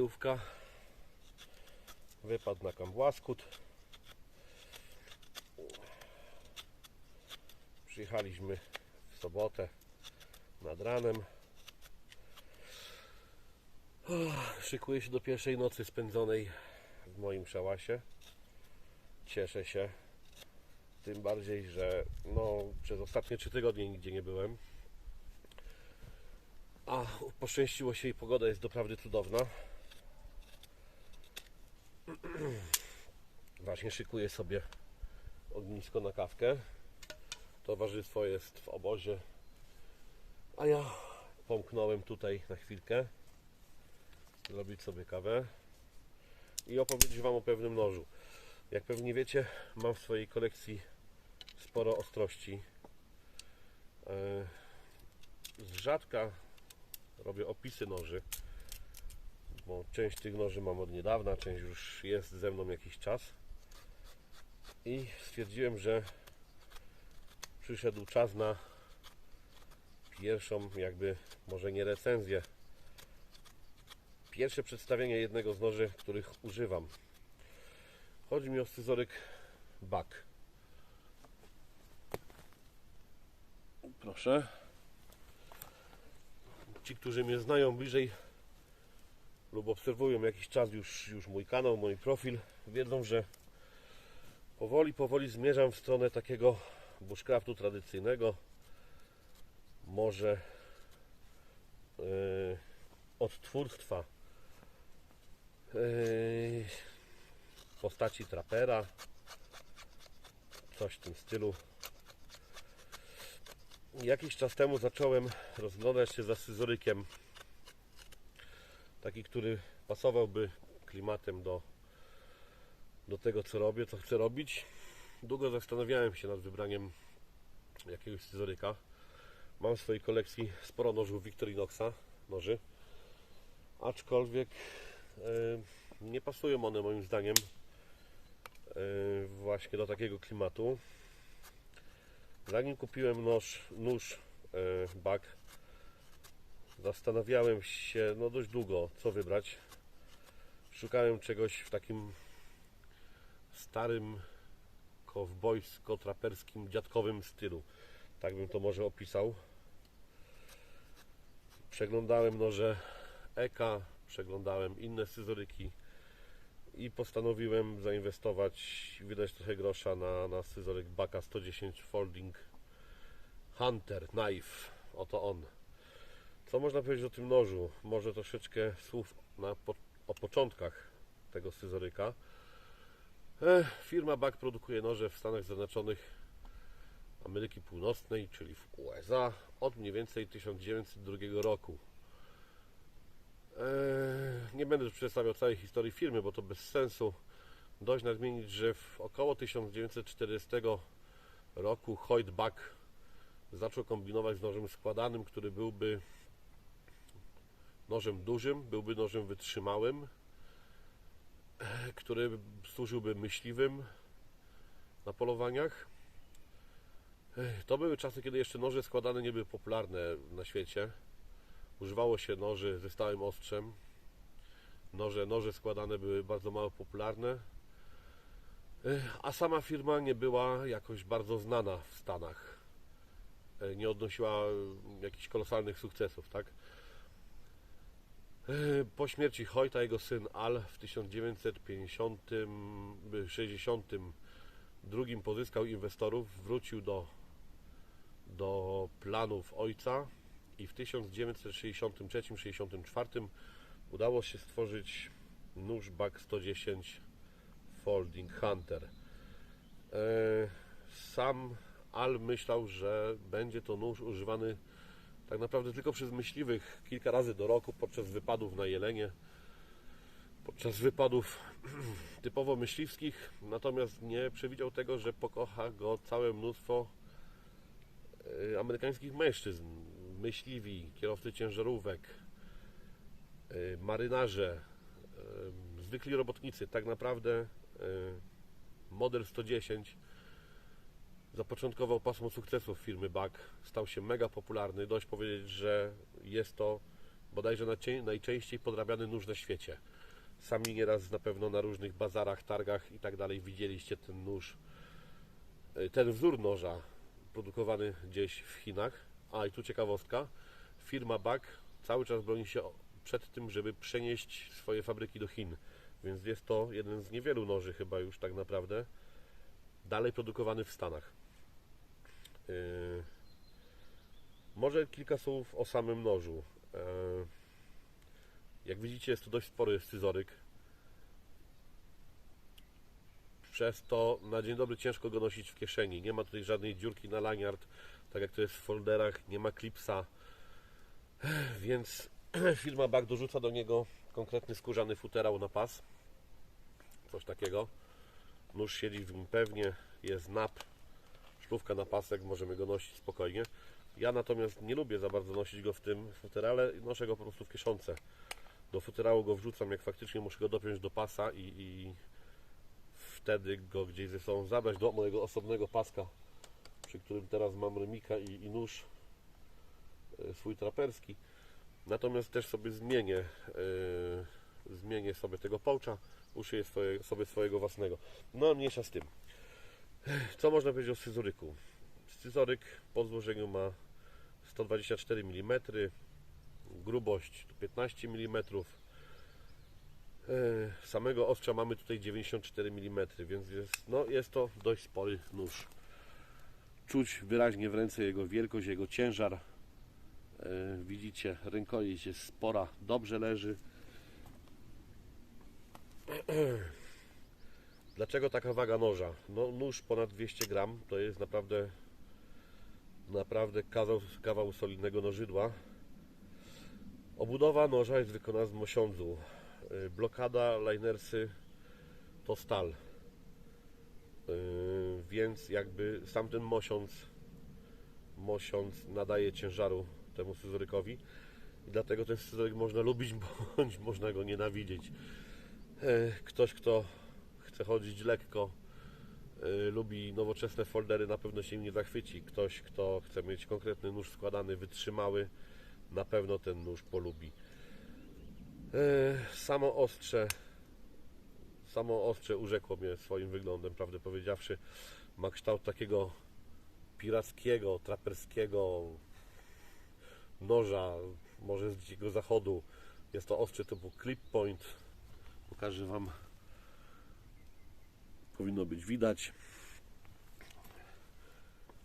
kawka. Wypadł na kambłaskut. Przyjechaliśmy w sobotę nad ranem. Szykuję się do pierwszej nocy spędzonej w moim szałasie. Cieszę się. Tym bardziej, że no, przez ostatnie trzy tygodnie nigdzie nie byłem. A poszczęściło się i pogoda jest doprawdy cudowna. Właśnie szykuję sobie ognisko na kawkę. Towarzystwo jest w obozie. A ja pomknąłem tutaj na chwilkę. Zrobić sobie kawę. I opowiedzieć Wam o pewnym nożu. Jak pewnie wiecie, mam w swojej kolekcji sporo ostrości. E, Z rzadka robię opisy noży, bo część tych noży mam od niedawna, część już jest ze mną jakiś czas. I stwierdziłem, że przyszedł czas na pierwszą, jakby może nie recenzję, pierwsze przedstawienie jednego z noży, których używam. Chodzi mi o scyzoryk BAK. Proszę. Ci, którzy mnie znają bliżej lub obserwują jakiś czas już, już mój kanał, mój profil, wiedzą, że powoli, powoli zmierzam w stronę takiego bushcraftu tradycyjnego. Może yy, odtwórstwa yy, postaci trapera, coś w tym stylu. Jakiś czas temu zacząłem rozglądać się za scyzorykiem, taki, który pasowałby klimatem do, do tego, co robię, co chcę robić. Długo zastanawiałem się nad wybraniem jakiegoś scyzoryka. Mam w swojej kolekcji sporo nożów Victorinoxa, noży, aczkolwiek e, nie pasują one moim zdaniem e, właśnie do takiego klimatu. Zanim kupiłem nóż, nóż e, bak, zastanawiałem się no dość długo, co wybrać. Szukałem czegoś w takim starym, kowbojsko-traperskim, dziadkowym stylu. Tak bym to może opisał. Przeglądałem noże Eka, przeglądałem inne scyzoryki i postanowiłem zainwestować wydać trochę grosza na, na scyzoryk Baka 110 Folding Hunter Knife. Oto on. Co można powiedzieć o tym nożu? Może troszeczkę słów na, po, o początkach tego scyzoryka. Firma Bak produkuje noże w Stanach Zjednoczonych Ameryki Północnej, czyli w USA od mniej więcej 1902 roku. Nie będę już przedstawiał całej historii firmy, bo to bez sensu. Dość nadmienić, że w około 1940 roku Hoyt Buck zaczął kombinować z nożem składanym, który byłby nożem dużym, byłby nożem wytrzymałym, który służyłby myśliwym na polowaniach. To były czasy, kiedy jeszcze noże składane nie były popularne na świecie. Używało się noży ze stałym ostrzem. Noże, noże składane były bardzo mało popularne. A sama firma nie była jakoś bardzo znana w Stanach. Nie odnosiła jakichś kolosalnych sukcesów, tak? E, Po śmierci Hoyta jego syn Al w 1960 pozyskał inwestorów, wrócił do, do planów ojca i w 1963-64 udało się stworzyć nóż Bak 110 Folding Hunter. E, Sam Al myślał, że będzie to nóż używany tak naprawdę tylko przez myśliwych kilka razy do roku podczas wypadów na jelenie, podczas wypadów typowo myśliwskich, natomiast nie przewidział tego, że pokocha go całe mnóstwo e, amerykańskich mężczyzn, myśliwi, kierowcy ciężarówek, e, marynarze, e, zwykli robotnicy. Tak naprawdę model 110 zapoczątkował pasmo sukcesów firmy BAK, stał się mega popularny. Dość powiedzieć, że jest to bodajże najczę- najczęściej podrabiany nóż na świecie. Sami nieraz na pewno na różnych bazarach, targach i tak dalej widzieliście ten nóż, y, ten wzór noża produkowany gdzieś w Chinach. A i tu ciekawostka, firma BAK cały czas broni się przed tym, żeby przenieść swoje fabryki do Chin. Więc jest to jeden z niewielu noży chyba już tak naprawdę dalej produkowany w Stanach. Yy, może kilka słów o samym nożu. Yy, jak widzicie jest to dość spory scyzoryk. Przez to na dzień dobry ciężko go nosić w kieszeni. Nie ma tutaj żadnej dziurki na laniard, tak jak to jest w folderach, nie ma klipsa. Więc firma BAK dorzuca do niego konkretny skórzany futerał na pas. Coś takiego. Nóż siedzi w nim pewnie, jest nap, szlówka na pasek, możemy go nosić spokojnie. Ja natomiast nie lubię za bardzo nosić go w tym futerale, noszę go po prostu w kieszonce. Do futerału go wrzucam, jak faktycznie muszę go dopiąć do pasa i, i wtedy go gdzieś ze sobą zabrać do mojego osobnego paska, przy którym teraz mam remika i, i nóż e, swój traperski. Natomiast też sobie zmienię, yy, zmienię sobie tego poucha, uszyję swoje, sobie swojego własnego. No mniejsza z tym. Co można powiedzieć o scyzoryku? Scyzoryk po złożeniu ma 124 mm, grubość 15 mm. Yy, Samego ostrza mamy tutaj 94 mm, więc jest, no, jest to dość spory nóż. Czuć wyraźnie w ręce jego wielkość, jego ciężar. E, Widzicie, rękojeść jest spora, dobrze leży. Dlaczego taka waga noża? No, nóż ponad 200 gram to jest naprawdę naprawdę kawał, kawał solidnego nożydła. Obudowa noża jest wykonana z mosiądzu. E, Blokada, linersy to stal. E, Więc jakby sam ten mosiądz mosiąc nadaje ciężaru temu scyzorykowi i dlatego ten scyzoryk można lubić bądź można go nienawidzieć. E, Ktoś, kto chce chodzić lekko, e, lubi nowoczesne foldery, na pewno się im nie zachwyci. Ktoś, kto chce mieć konkretny nóż składany, wytrzymały, na pewno ten nóż polubi. E, Samo ostrze samo ostrze urzekło mnie swoim wyglądem, prawdę powiedziawszy. Ma kształt takiego pirackiego, traperskiego noża, może z dzikiego zachodu. Jest to ostrze typu clip point. Pokażę Wam. Powinno być widać.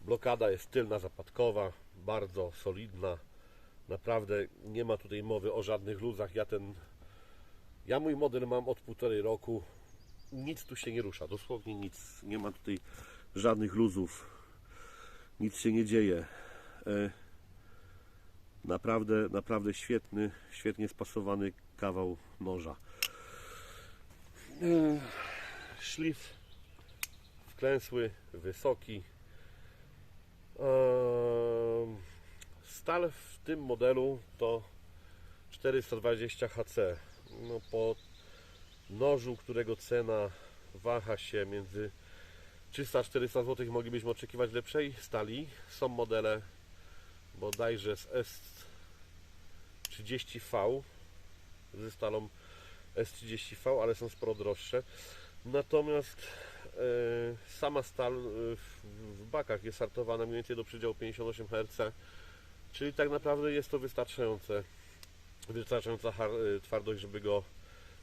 Blokada jest tylna, zapadkowa, bardzo solidna. Naprawdę nie ma tutaj mowy o żadnych luzach. Ja ten, ja mój model mam od półtorej roku. Nic tu się nie rusza, dosłownie nic. Nie ma tutaj żadnych luzów nic się nie dzieje. E, Naprawdę, naprawdę świetny, świetnie spasowany kawał noża. Szlif wklęsły, wysoki. Ehm, Stal w tym modelu to 420 HC. No po nożu, którego cena waha się między 300-400 zł moglibyśmy oczekiwać lepszej stali. Są modele bodajże z S30V ze stalą S30V, ale są sporo droższe. Natomiast e, sama stal e, w, bakach jest startowana mniej więcej do przedziału 58 Hz, czyli tak naprawdę jest to wystarczające, wystarczająca e, twardość, żeby go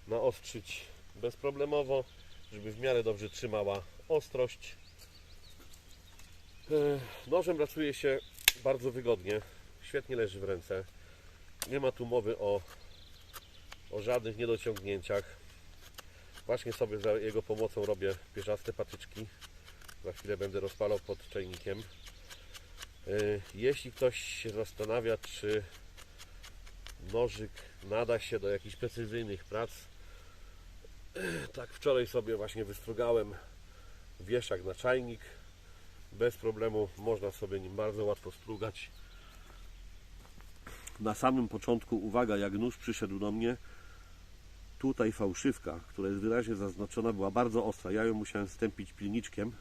naostrzyć bezproblemowo, żeby w miarę dobrze trzymała ostrość. Nożem pracuje się bardzo wygodnie, świetnie leży w ręce. Nie ma tu mowy o, o żadnych niedociągnięciach. Właśnie sobie za jego pomocą robię pierzaste patyczki. Za chwilę będę rozpalał pod czajnikiem. E, Jeśli ktoś się zastanawia, czy nożyk nada się do jakichś precyzyjnych prac, tak wczoraj sobie właśnie wystrugałem wieszak na czajnik. Bez problemu można sobie nim bardzo łatwo strugać. Na samym początku, uwaga, jak nóż przyszedł do mnie, tutaj fałszywka, która jest wyraźnie zaznaczona, była bardzo ostra. Ja ją musiałem stępić pilniczkiem,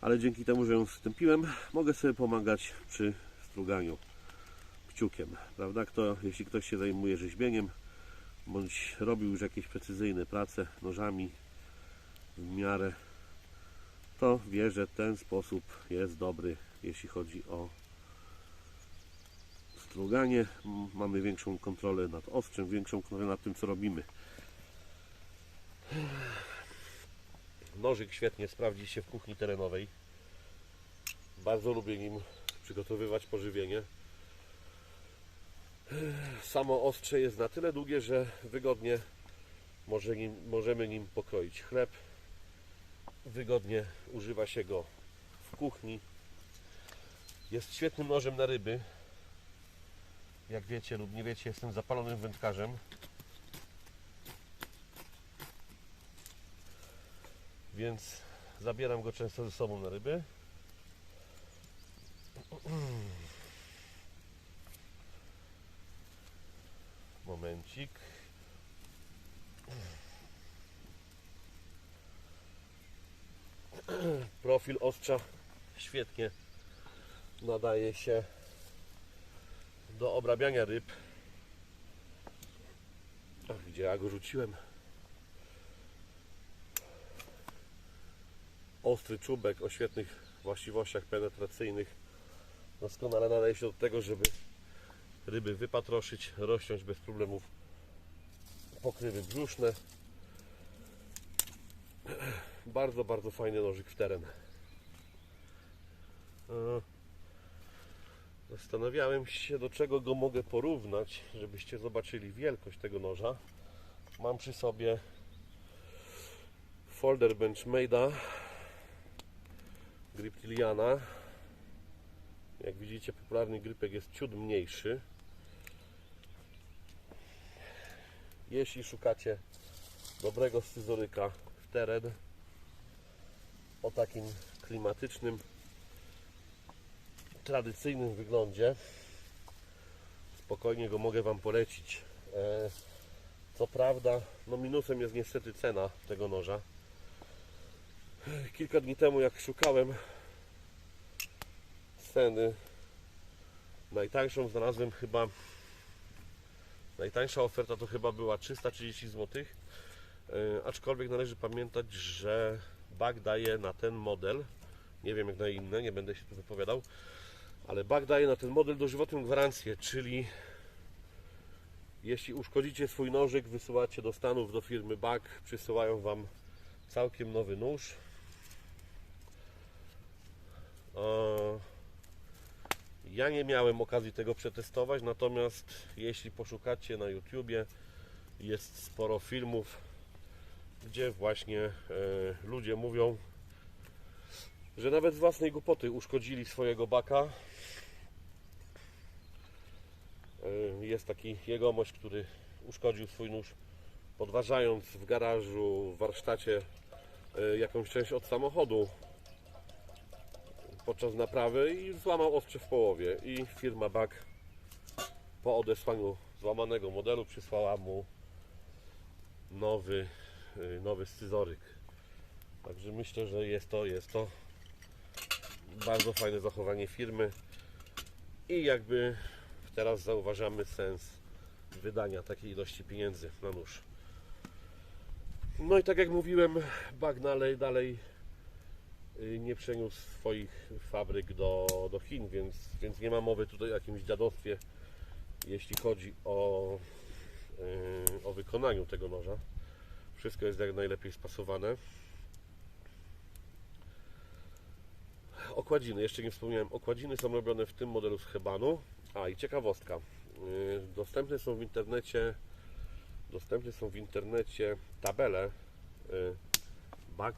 ale dzięki temu, że ją stępiłem, mogę sobie pomagać przy struganiu kciukiem, prawda? Kto, jeśli ktoś się zajmuje rzeźbieniem, bądź robił już jakieś precyzyjne prace nożami w miarę, to wie, że ten sposób jest dobry, jeśli chodzi o struganie. Mamy większą kontrolę nad ostrzem, większą kontrolę nad tym, co robimy. Nożyk świetnie sprawdzi się w kuchni terenowej. Bardzo lubię nim przygotowywać pożywienie. Samo ostrze jest na tyle długie, że wygodnie może nim, możemy nim pokroić chleb. Wygodnie używa się go w kuchni. Jest świetnym nożem na ryby. Jak wiecie lub nie wiecie, jestem zapalonym wędkarzem. Więc zabieram go często ze sobą na ryby. Momencik. Profil ostrza świetnie nadaje się do obrabiania ryb. Ach, gdzie ja go rzuciłem? Ostry czubek o świetnych właściwościach penetracyjnych doskonale nadaje się do tego, żeby ryby wypatroszyć, rozciąć bez problemów pokrywy brzuszne. Bardzo, bardzo fajny nożyk w teren. E, Zastanawiałem się, do czego go mogę porównać, żebyście zobaczyli wielkość tego noża. Mam przy sobie folder Benchmade'a Griptiliana. Jak widzicie, popularny grypek jest ciut mniejszy. Jeśli szukacie dobrego scyzoryka w teren o takim klimatycznym, tradycyjnym wyglądzie, spokojnie go mogę Wam polecić. E, Co prawda, no minusem jest niestety cena tego noża. Kilka dni temu, jak szukałem ceny, najtańszą znalazłem chyba Najtańsza oferta to chyba była 330 zł. E, aczkolwiek należy pamiętać, że BAK daje na ten model, nie wiem jak na inne, nie będę się tu wypowiadał, ale BAK daje na ten model dożywotnią gwarancję, czyli jeśli uszkodzicie swój nożyk, wysyłacie do Stanów, do firmy BAK, przysyłają Wam całkiem nowy nóż. Ja nie miałem okazji tego przetestować, natomiast jeśli poszukacie na YouTubie, jest sporo filmów, gdzie właśnie e, ludzie mówią, że nawet z własnej głupoty uszkodzili swojego baka. E, jest taki jegomość, który uszkodził swój nóż podważając w garażu, w warsztacie e, jakąś część od samochodu podczas naprawy i złamał ostrze w połowie i firma BAK po odesłaniu złamanego modelu przysłała mu nowy, y, nowy scyzoryk. Także myślę, że jest to, jest to bardzo fajne zachowanie firmy i jakby teraz zauważamy sens wydania takiej ilości pieniędzy na nóż. No i tak jak mówiłem, BAK dalej, dalej nie przeniósł swoich fabryk do, do Chin, więc, więc nie ma mowy tutaj o jakimś dziadostwie, jeśli chodzi o, y, o wykonaniu tego noża. Wszystko jest jak najlepiej spasowane. Okładziny, jeszcze nie wspomniałem, okładziny są robione w tym modelu z hebanu. A i ciekawostka, y, dostępne są w internecie dostępne są w internecie tabele y, BAK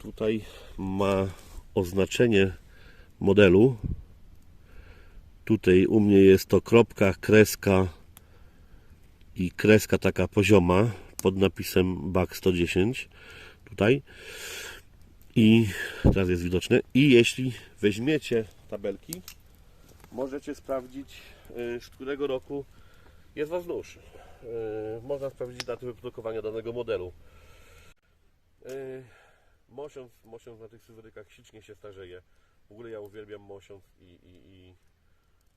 Tutaj ma oznaczenie modelu. Tutaj u mnie jest to kropka, kreska i kreska taka pozioma pod napisem BAK 110. Tutaj. I teraz jest widoczne. I jeśli weźmiecie tabelki, możecie sprawdzić y, z którego roku jest Was nóż. Y, Można sprawdzić datę wyprodukowania danego modelu. Mosiąc, mosiąc na tych scyzorykach ślicznie się starzeje. W ogóle ja uwielbiam mosiąc i, i, i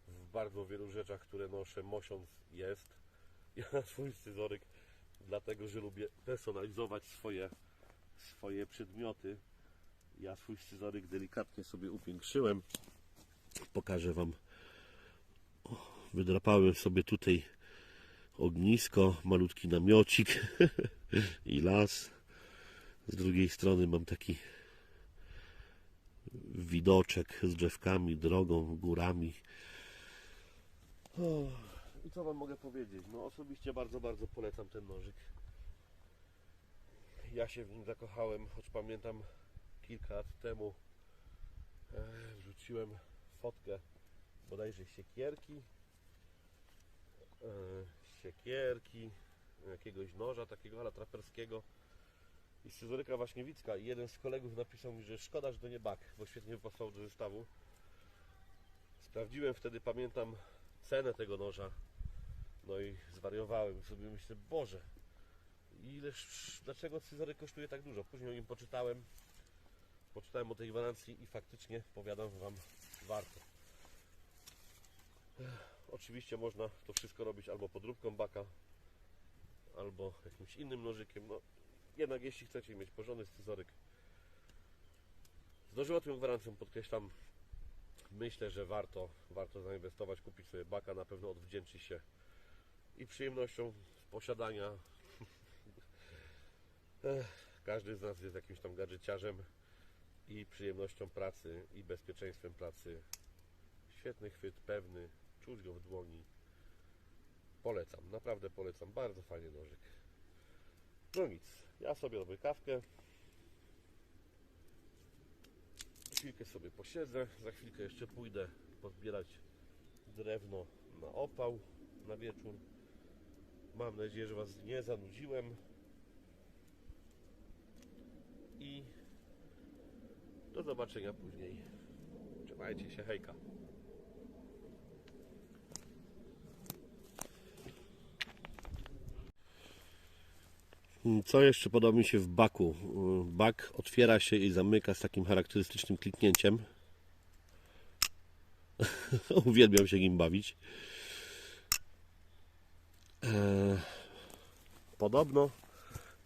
w bardzo wielu rzeczach, które noszę, mosiąc jest. Ja swój scyzoryk, dlatego że lubię personalizować swoje, swoje przedmioty. Ja swój scyzoryk delikatnie sobie upiększyłem. Pokażę Wam. Wydrapałem sobie tutaj ognisko, malutki namiocik i las. Z drugiej strony mam taki widoczek z drzewkami, drogą, górami. I co Wam mogę powiedzieć? No osobiście bardzo, bardzo polecam ten nożyk. Ja się w nim zakochałem, choć pamiętam kilka lat temu e, wrzuciłem fotkę bodajże siekierki e, siekierki jakiegoś noża takiego ala traperskiego i scyzoryka Waśniewicka. I jeden z kolegów napisał mi, że szkoda, że to nie bak, bo świetnie pasował do zestawu. Sprawdziłem wtedy, pamiętam cenę tego noża. No i zwariowałem. Sobie myślę, Boże ileż, dlaczego scyzoryk kosztuje tak dużo? Później o nim poczytałem. Poczytałem o tej gwarancji i faktycznie powiadam Wam warto. Oczywiście można to wszystko robić albo podróbką baka, albo jakimś innym nożykiem. No, jednak jeśli chcecie mieć porządny scyzoryk z dożywotnią gwarancją, podkreślam, myślę, że warto, warto zainwestować, kupić sobie baka, na pewno odwdzięczy się i przyjemnością posiadania. Każdy z nas jest jakimś tam gadżeciarzem i przyjemnością pracy i bezpieczeństwem pracy. Świetny chwyt, pewny, czuć go w dłoni. Polecam, naprawdę polecam. Bardzo fajny nożyk. No nic, ja sobie robię kawkę. Chwilkę sobie posiedzę. Za chwilkę jeszcze pójdę pozbierać drewno na opał na wieczór. Mam nadzieję, że Was nie zanudziłem. I do zobaczenia później. Trzymajcie się, hejka. Co jeszcze podoba mi się w baku? Bak otwiera się i zamyka z takim charakterystycznym kliknięciem. Uwielbiam się nim bawić. Eee, Podobno,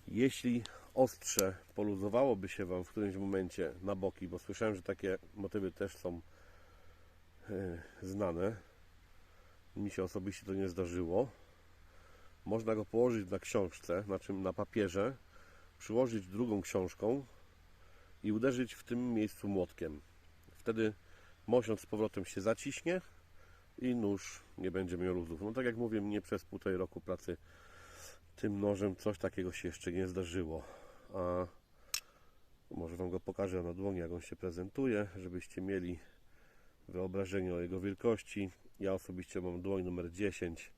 jeśli ostrze poluzowałoby się Wam w którymś momencie na boki, bo słyszałem, że takie motywy też są e, znane. Mi się osobiście to nie zdarzyło. Można go położyć na książce, na czym na papierze, przyłożyć drugą książką i uderzyć w tym miejscu młotkiem. Wtedy mosiąc z powrotem się zaciśnie i nóż nie będzie miał luzów. No tak jak mówię, mnie przez półtorej roku pracy tym nożem coś takiego się jeszcze nie zdarzyło. A może Wam go pokażę na dłoni, jak on się prezentuje, żebyście mieli wyobrażenie o jego wielkości. Ja osobiście mam dłoń numer 10 e,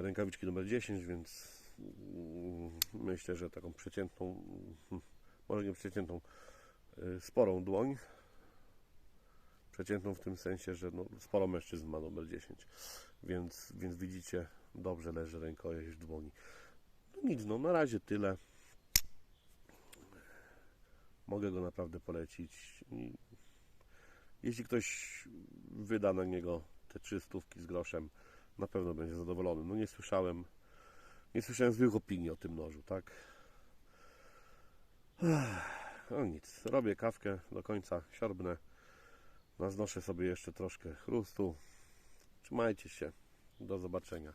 rękawiczki numer 10, więc mm, myślę, że taką przeciętną, mm, może nie przeciętną, e, sporą dłoń. Przeciętną w tym sensie, że no, sporo mężczyzn ma numer 10, więc, więc widzicie, dobrze leży rękojeść w dłoni. No nic, no na razie tyle. Mogę go naprawdę polecić. Jeśli ktoś wyda na niego te trzy stówki z groszem, na pewno będzie zadowolony. No nie słyszałem, nie słyszałem złych opinii o tym nożu, tak? No nic, robię kawkę do końca, siorbnę. Naznoszę sobie jeszcze troszkę chrustu. Trzymajcie się. Do zobaczenia.